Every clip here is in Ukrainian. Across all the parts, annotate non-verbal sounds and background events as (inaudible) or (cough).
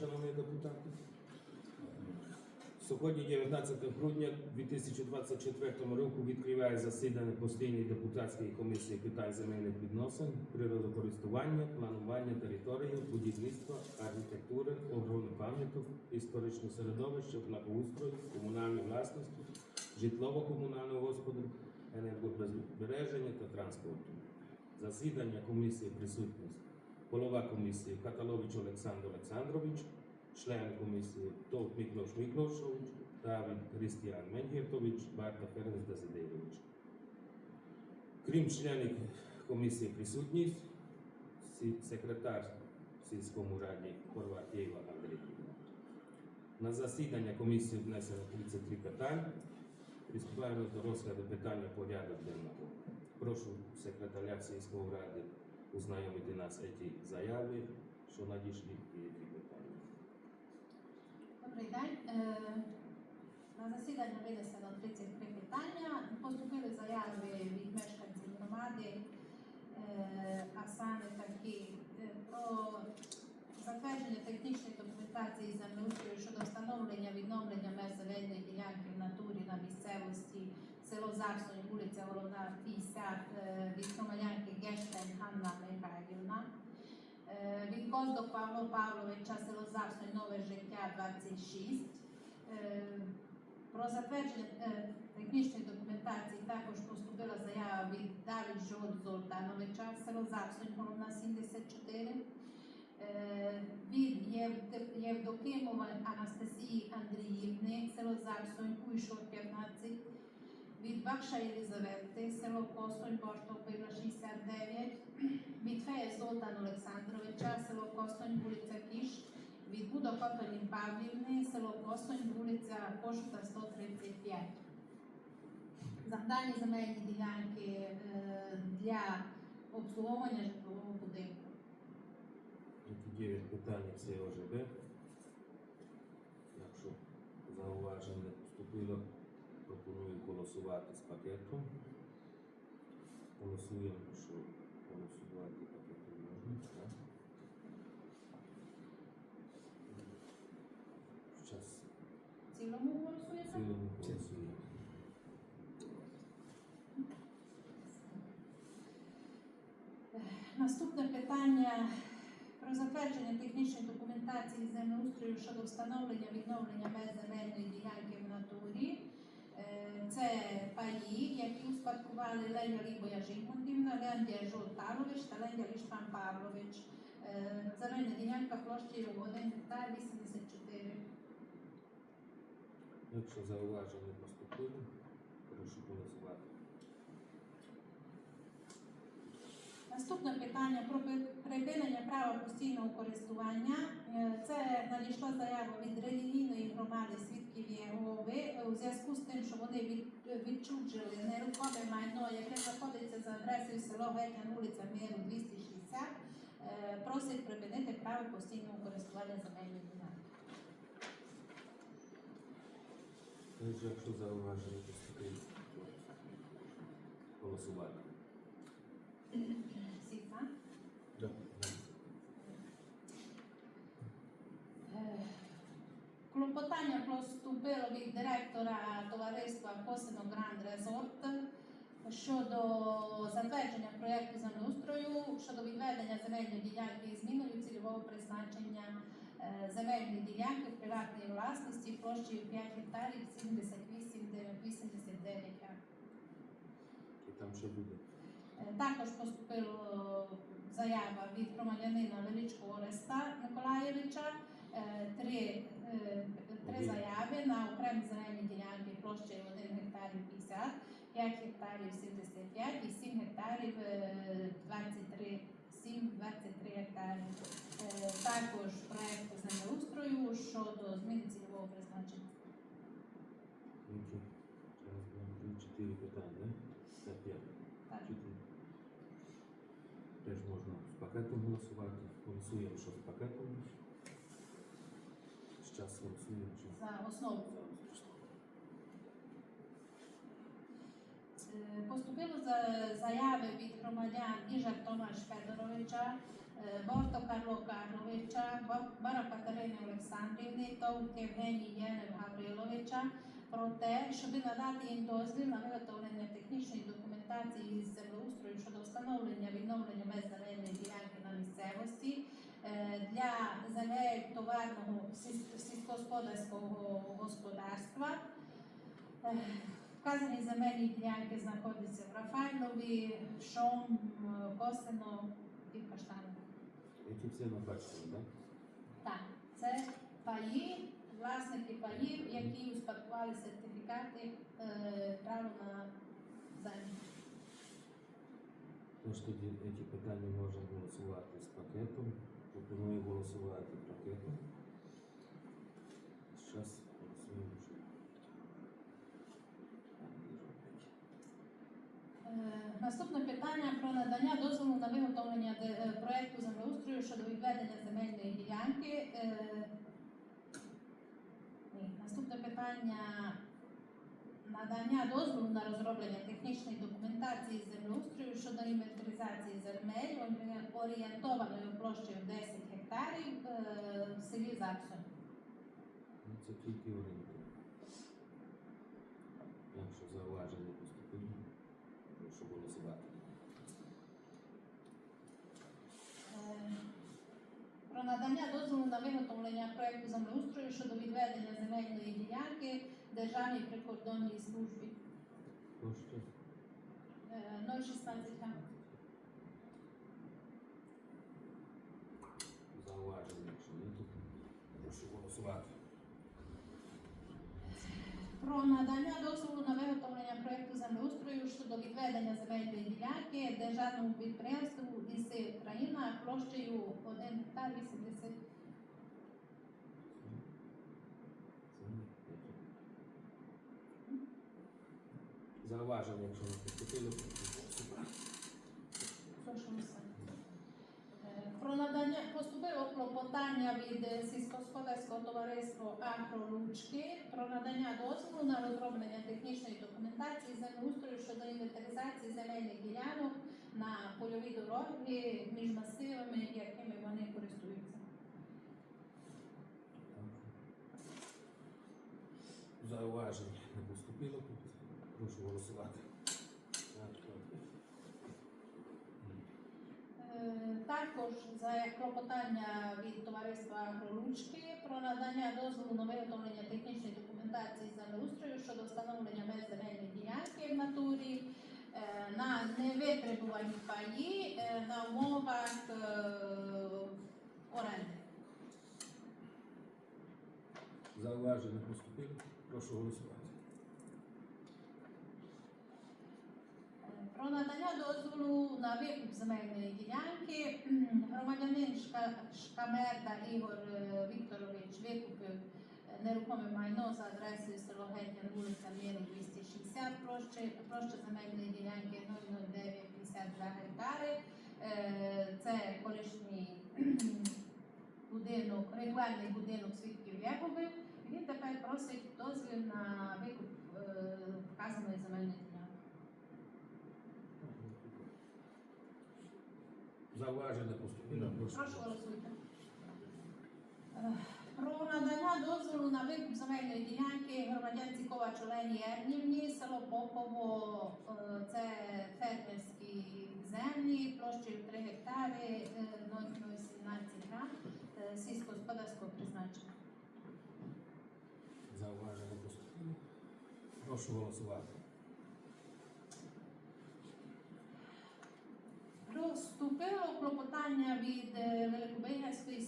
шановні депутати. Сьогодні, 19 грудня 2024 року, відкриває засідання постійної депутатської комісії питань земельних відносин, природокористування, планування території, будівництва, архітектури, охорони пам'яток, історичного середовища, благоустрою, комунальної власності, житлово-комунального господарства, енергозбереження та транспорту. Засідання комісії присутність голова комісії Каталович Олександр Олександрович, член комісії Товк Міклош Міклошович, Давид Християн Менгіртович, Барта Ференц Дезидейович. Крім членів комісії присутність, секретар сільському раді Хорватєва Андрій. На засідання комісії внесено 33 питань. Приступаємо до розгляду питання порядок денного. Прошу секретаря сільської ради ознайомити нас ці заяви, що надійшли і ці питання. Добрий день. Е, На засідання винесено 33 питання. Поступили заяви від мешканців громади, е, а саме такі е, про затвердження технічної документації землеустрою щодо встановлення відновлення меж земельної ділянки в натурі на місцевості село Заксонь, вулиця Головна 50 е, від громадянки Гештен Ганна Михайлівна. Е, Від Коздок Павло Павловича, село Заксонь, нове життя 26. Е, Про затвердження технічної документації також поступила заява від Давид Жод Золтановича, село Заксонь, головна 74. Е, Від Євдокимова Анастасії Андріївни, село Заксонь, Уйшов 15. Від Бакша Єлизавети, село Косонь, Боштопила 69 від Фея Золтан Олександровича, село Косонь, вулиця Кіш, від Будо Котолін Павлівни, село Косонь, вулиця Кошута 135. Завдані земельні ділянки е, для обслуговування житлового будинку. Ці 9 питань це ОЖБ. Якщо зауважень не поступило, пропоную голосувати з пакетом. Голосуємо, що голосувати пакетом можна. так? Зараз В цілому в цілому голосуємо. Наступне питання про затвердження технічної документації землеустрою щодо встановлення відновлення меж земельної ділянки Це паї, які успадкували Леня Лібоя Жігмундівна, Леандія Жолтарович та Лендя Ліштан Павлович. Земельна ділянка площею 1 гектар 84. Якщо зауважень не поступило, прошу голосувати. Наступне питання про припинення права постійного користування. Е, Це надійшла заява від релігійної громади свідків Єгови е, у зв'язку з тим, що вони від, відчуджили нерухоме майно, яке знаходиться за адресою село Гетян, вулиця Миру 260, е, просить припинити право постійного користування земельної ділянки. Якщо зауваження поступило, голосувати. Всі за? Е, Клопотання поступило від директора товариства Косино Гранд Резорт щодо затвердження проєкту землеустрою щодо відведення земельної ділянки і зміною цільового призначення е, земельної ділянки в приватній власності площею 5 гектарів 78 89 га. І там ще буде. Е, Також поступила заява від громадянина Величкого Ореста Миколаєвича. Е, Три, е, три заяви на окремі земельні ділянки площею 1 гектарів 50, 5 гектарів 75 і 7 гектарів е, 23, 7, 23 гектарів. Також проект землеустрою щодо зміни цільового призначення. Чотири питання? Це п'ять. Теж можна з пакетом голосувати. Голосуємо, що з пакетом. Зараз голосуємо, що За основу. Е, Поступило за- заяви від громадян Іжар Томаш Федоровича, е, Борто Карло Карловича, Ба- Бара Катерини Олександрівни, Товк Євгенії Єнев Гавриловича про те, щоб надати їм дозвіл на виготовлення технічної документації з землеустрою щодо встановлення відновлення меж земельної ділянки на місцевості е, Для земель товарного сільськогосподарського господарства. Е, Вказані земельні ділянки знаходяться в Рафайлові, Шом, е, Косино і Каштанові. Які всі на бачили, так? Так, це паї, власники паїв, які успадкували сертифікати е, право на землю. Тож тоді ці питання можна голосувати з пакетом. Пропоную голосувати пакетом. Зараз голосуємо. роблять. Е, Наступне питання про надання дозволу на виготовлення е, землеустрою щодо відведення земельної ділянки. Е, наступне питання надання дозволу на розроблення технічної документації землеустрою щодо інвентаризації земель орі- орієнтованою площею 10 гектарів е, в селі Заксон. Ну, Це тільки орієнтир. Якщо зауваження поступили, прошу голосувати. Е, Про надання дозволу на виготовлення проекту землеустрою щодо відведення земельної ділянки Державній прикордонній службі Площа Е, 016 га. зауваження, якщо ні, то прошу голосувати. Про надання дозволу на виготовлення проекту землеустрою щодо відведення земельної ділянки державному підприємству Ліси Україна площею 1 гектар 80 Це не таке. Зауваження, якщо. Прошу все. Е, Про надання поступило клопотання від сільськогосподарського товариства Агроручки про надання дозволу на розроблення технічної документації землеустрою щодо інвентаризації земельних ділянок на польові дороги між масивами, якими вони користуються. Зауваження не поступило, прошу голосувати. Е, Також за клопотання від товариства Агроручки про надання дозволу на виготовлення технічної документації землеустрою щодо встановлення меж земельної ділянки в натурі е, на невитребувані паї е, на умовах оренди. Зауваження поступило, прошу голосувати. Е, Про надання дозволу на викуп земельної ділянки громадянин Шка- Шкамерда Ігор е, Вікторович викупив е, нерухоме майно за адресою село Гетян, вулиця Міру 260, площі, площа земельної ділянки 00952 гектари. Е, Це колишній будинок, ритуальний будинок свідків Єгови. Він тепер просить дозвіл на викуп вказаної земельної. Зауваження поступило, прошу голосуйте. Е, Про надання дозволу на викуп земельної ділянки громадянці Ковач Олені Ернівні, село Попово, е, це фермерські землі, площею 3 гектари, е, 0,17 га, е, сільськогосподарського призначення. Зауваження поступило. Прошу голосувати. Поступило клопотання від е,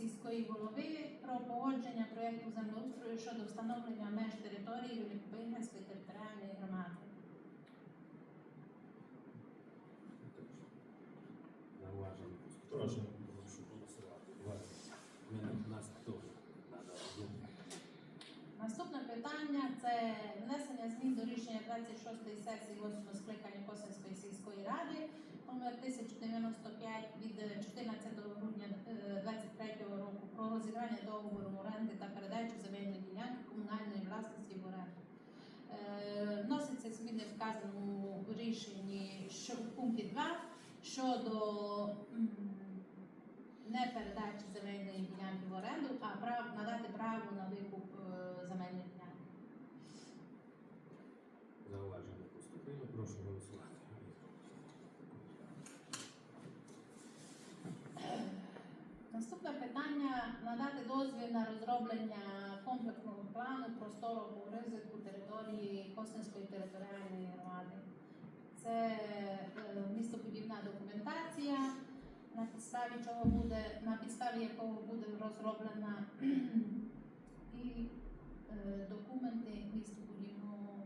сільської голови про погодження проєкту землеустрою щодо встановлення меж території Великобигерської територіальної громади. Наступне питання це внесення змін до рішення 26-ї сесії 8 скликання Косинської сільської номер 1095 від 14 грудня 2023 року про розірвання договору оренди та передачу земельної ділянки комунальної власності в оренду. Е, Вносяться зміни вказаному рішенні що в пункті 2 щодо не передачі земельної ділянки в оренду, а прав, надати право на викуп е, земельної ділянки. Зауваження поступило. Прошу голосувати. Наступне надати дозвіл на розроблення комплексного плану просторового розвитку території Косинської територіальної громади. Це е, містобудівна документація, на підставі чого буде, на підставі якого буде розроблена (clears throat) і е, документи містобудівного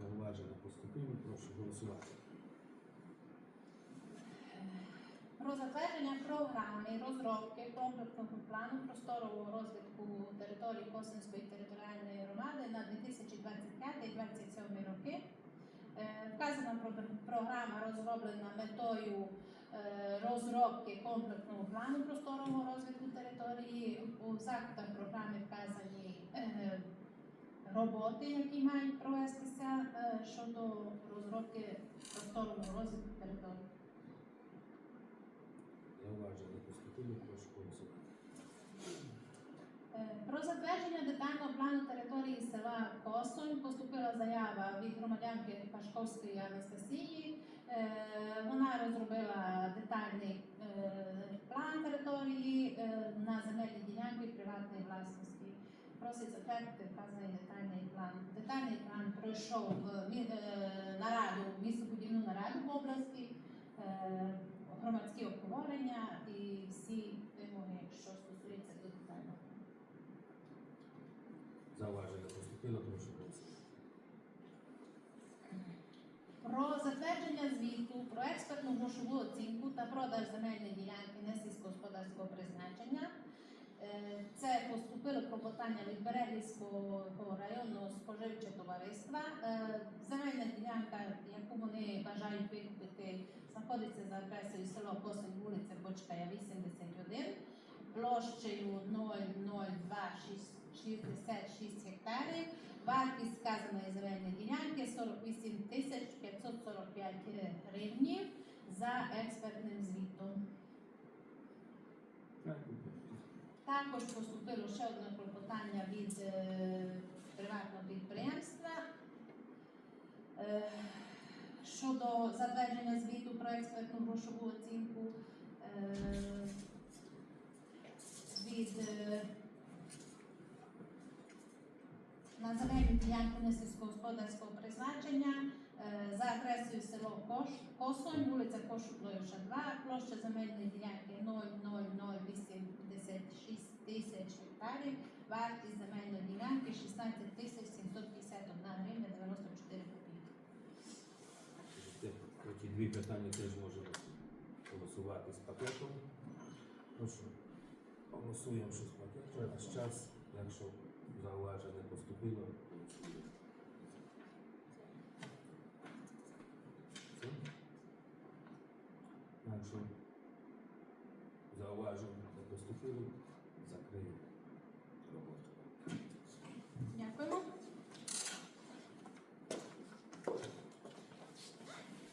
Зауваження поступило. Прошу голосувати. Про затвердження програми розробки комплексного плану просторового розвитку території Косинської територіальної громади на 2025-2027 роки. Е, Вказана програма розроблена метою е, розробки комплексного плану просторового розвитку території. У заходах програми вказані е, роботи, які мають провестися щодо розробки просторового розвитку території. Е, Про затвердження детального плану території села Косонь поступила заява від громадянки Пашковської Анастасії. Е, Вона розробила детальний е, план території на земельні ділянки приватної власності. Просить затвердити вказаний детальний план. Детальний план пройшов е, нараду, містобудівну нараду в області, громадські обговорення і всі вимоги, що стосуються до детального. Зауваження поступило. Прошу голосувати. Про затвердження звіту про експертну грошову оцінку та продаж земельної ділянки несільськогосподарського призначення. Е, Це поступило клопотання від Берегівського районного споживчого товариства. Е, Земельна ділянка, яку вони бажають викупити, знаходиться за адресою село Косень, вулиця Бочкая, 81, площею 00266 гектарів. Вартість сказаної земельної ділянки 48 тисяч 545 гривнів за експертним звітом. Також поступило ще одне клопотання від е, приватного підприємства е, щодо затвердження звіту про експертну грошову оцінку е, від е, на земельну ділянку несільськогосподарського призначення е, за адресою село Кош, Косонь, вулиця Кошуклоюша 2, площа земельної ділянки 00086 тисяч гектарів, вартість земельної ділянки 16 тисяч 751 гривня питання теж можемо голосувати з пакетом. Прошу, голосуємо, що з пакетом. Наш час, якщо зауваження поступило. Все? Якщо зауваження не поступило, закриємо